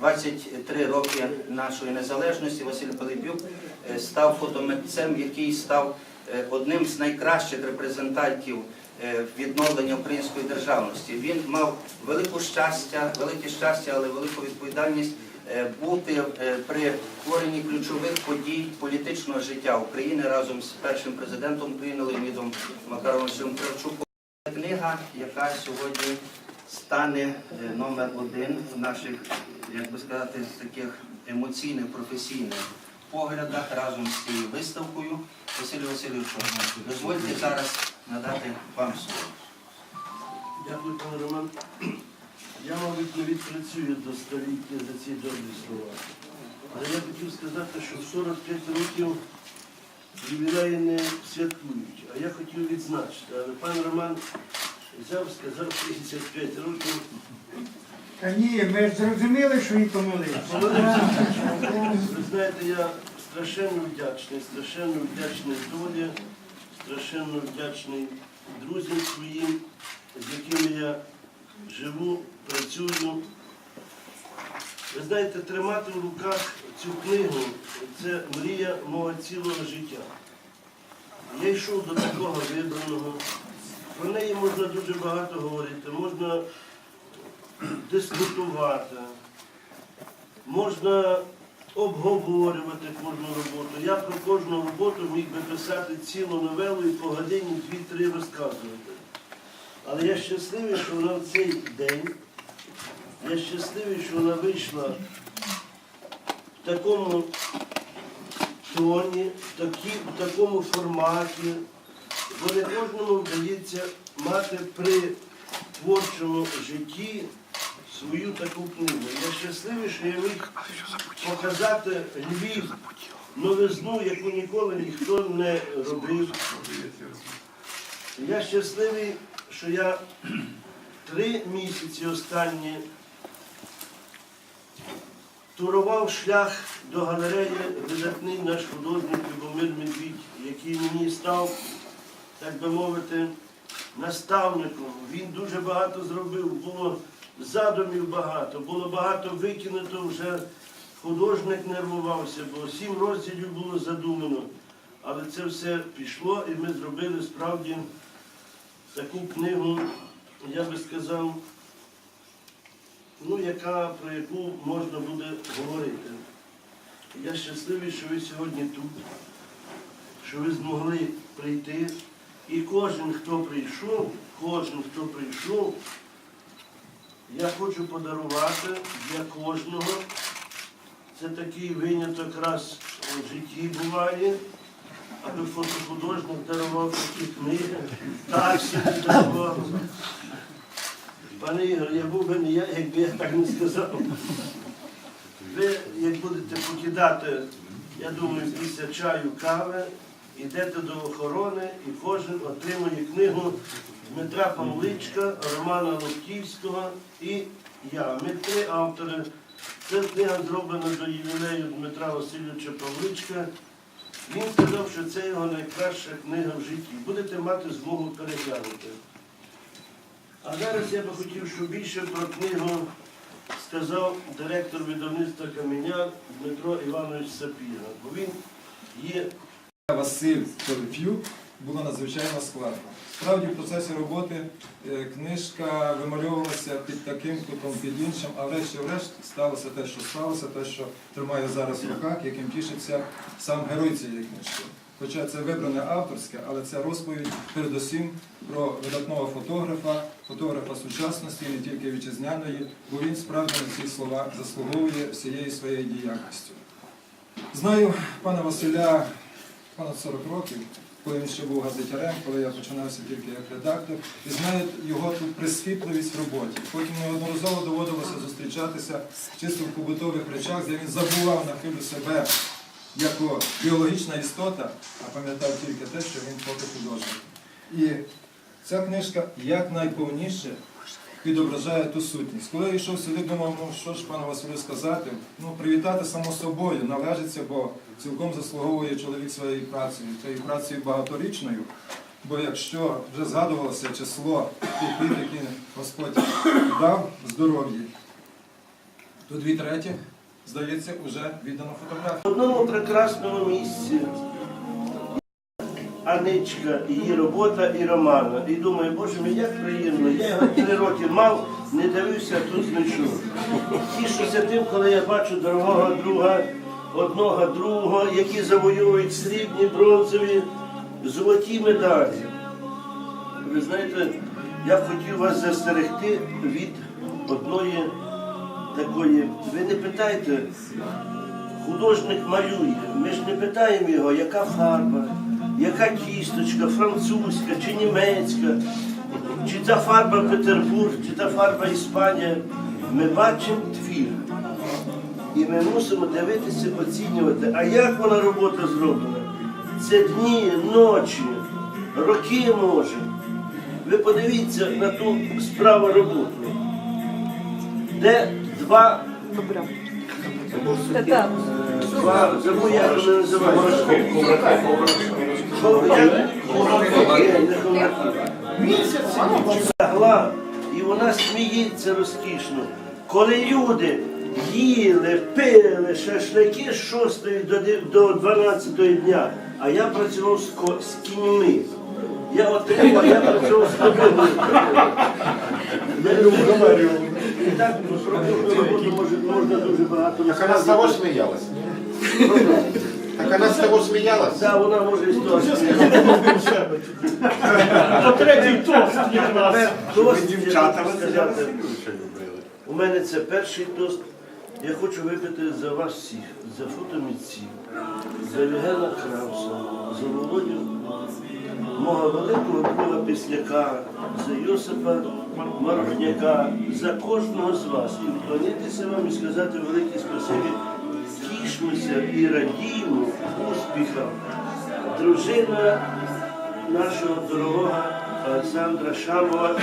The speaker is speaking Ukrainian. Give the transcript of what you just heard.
23 роки нашої незалежності Василь Пилипюк е, став фотомитцем, який став е, одним з найкращих репрезентантів е, відновлення української державності. Він мав велику щастя, велике щастя, але велику відповідальність бути при творенні ключових подій політичного життя України разом з першим президентом України Леонідом Макаровичем Кравчуком. Книга, яка сьогодні стане номер один в наших, як би сказати, таких емоційних, професійних поглядах разом з цією виставкою. Василю Васильовичу, дозвольте зараз надати вам слово. Дякую, пане Роман. Я, мабуть, не відпрацюю до століття за ці добрі слова. Але я хотів сказати, що в 45 років ювілеї не святкують, а я хотів відзначити. Але пан Роман взяв, сказав 35 років. Та ні, ми зрозуміли, що він помилився. Ви знаєте, я страшенно вдячний, страшенно вдячний долі, страшенно вдячний друзям своїм, з якими я живу, працюю. Ви знаєте, тримати в руках цю книгу це мрія мого цілого життя. Я йшов до такого вибраного. Про неї можна дуже багато говорити, можна дискутувати, можна обговорювати кожну роботу. Я про кожну роботу міг би писати цілу новелу і по годині дві-три розказувати. Але я щасливий, що вона в цей день, я щасливий, що вона вийшла в такому тоні, в, такі, в такому форматі, бо не кожному вдається мати при творчому житті свою таку книгу. Я щасливий, що я міг показати Львів новизну, яку ніколи ніхто не робив. Я щасливий, що я три місяці останні турував шлях до галереї видатний наш художник Любомир Медвідь, який мені став, так би мовити, наставником. Він дуже багато зробив, було задумів багато, було багато викинуто вже. Художник нервувався, бо сім розділів було задумано. Але це все пішло, і ми зробили справді таку книгу, я би сказав, ну, яка, про яку можна буде говорити. Я щасливий, що ви сьогодні тут, що ви змогли прийти. І кожен, хто прийшов, кожен, хто прийшов, я хочу подарувати для кожного. Це такий виняток раз у житті буває, аби фотохудожник дарував такі книги. Так собі дарував. Пане Ігор, я був би не я, якби я так не сказав. Ви, як будете покидати, я думаю, після чаю кави, йдете до охорони і кожен отримує книгу Дмитра Павличка, Романа Лотківського і я. Ми три автори. Ця книга зроблена до ювілею Дмитра Васильовича Павличка. Він сказав, що це його найкраща книга в житті. Будете мати змогу переглянути. А зараз я би хотів, щоб більше про книгу сказав директор видавництва Каменя Дмитро Іванович Сапіга. Бо він є Василь Пилип'юк було надзвичайно складно. Справді в процесі роботи е, книжка вимальовувалася під таким кутом, під іншим, а врешті-решт сталося те, що сталося, те, що тримає зараз в руках, яким тішиться сам герой цієї книжки. Хоча це вибране авторське, але це розповідь передусім про видатного фотографа, фотографа сучасності, не тільки вітчизняної, бо він справді на ці слова заслуговує всією своєю діяльністю. Знаю пана Василя понад 40 років, коли він ще був газетярем, коли я починався тільки як редактор, і знаю його тут присвітливість в роботі. Потім неодноразово доводилося зустрічатися чисто в побутових речах, де він забував на хвилю себе як біологічна істота, а пам'ятав тільки те, що він фотохудожник. І ця книжка якнайповніше відображає ту сутність. Коли я йшов сюди, думав, ну що ж пану Василю сказати, ну привітати само собою належиться, бо цілком заслуговує чоловік своєю працею, цією працею багаторічною. Бо якщо вже згадувалося число тих літ, які Господь дав здоров'я, то дві треті, здається, вже віддано фотографії. В одному прекрасному місці Аничка, її робота і Романа. І думаю, боже мій, як приємно. Я його три роки мав, не дивився, а тут знайшов. Тішуся тим, коли я бачу дорогого друга, одного другого, які завоюють срібні, бронзові, золоті медалі. Ви знаєте, я хотів вас застерегти від одної такої. Ви не питайте, художник малює. Ми ж не питаємо його, яка фарба, яка кісточка, французька чи німецька, чи ця фарба Петербург, чи та фарба Іспанія. Ми бачимо твір. І ми мусимо дивитися, оцінювати, а як вона робота зроблена. Це дні, ночі, роки може. Ви подивіться на ту справу роботу, де два Два, забув, як вони називаються. Лягла, і вона сміється розкішно. Коли люди їли, пили шашлики з 6 до 12 дня, а я працював з, з кіньми. Я отримав, я працював з люблю. І так про роботу можна дуже багато она с того розказувати. Так она с того смеялась. Так, вона може і сто. А третій тост якраз. Тост, Дівчата я вас хочу сказати, любили. У мене це перший тост. Я хочу випити за вас всіх, за фотомітців, за Євгена Крауса, за Володю, мого великого друга Післяка, за Йосипа Марухняка, за кожного з вас. І вклонитися вам і сказати велике спасибі. Тішмося і радіємо успіхам. Дружина нашого дорогого Олександра Шамова.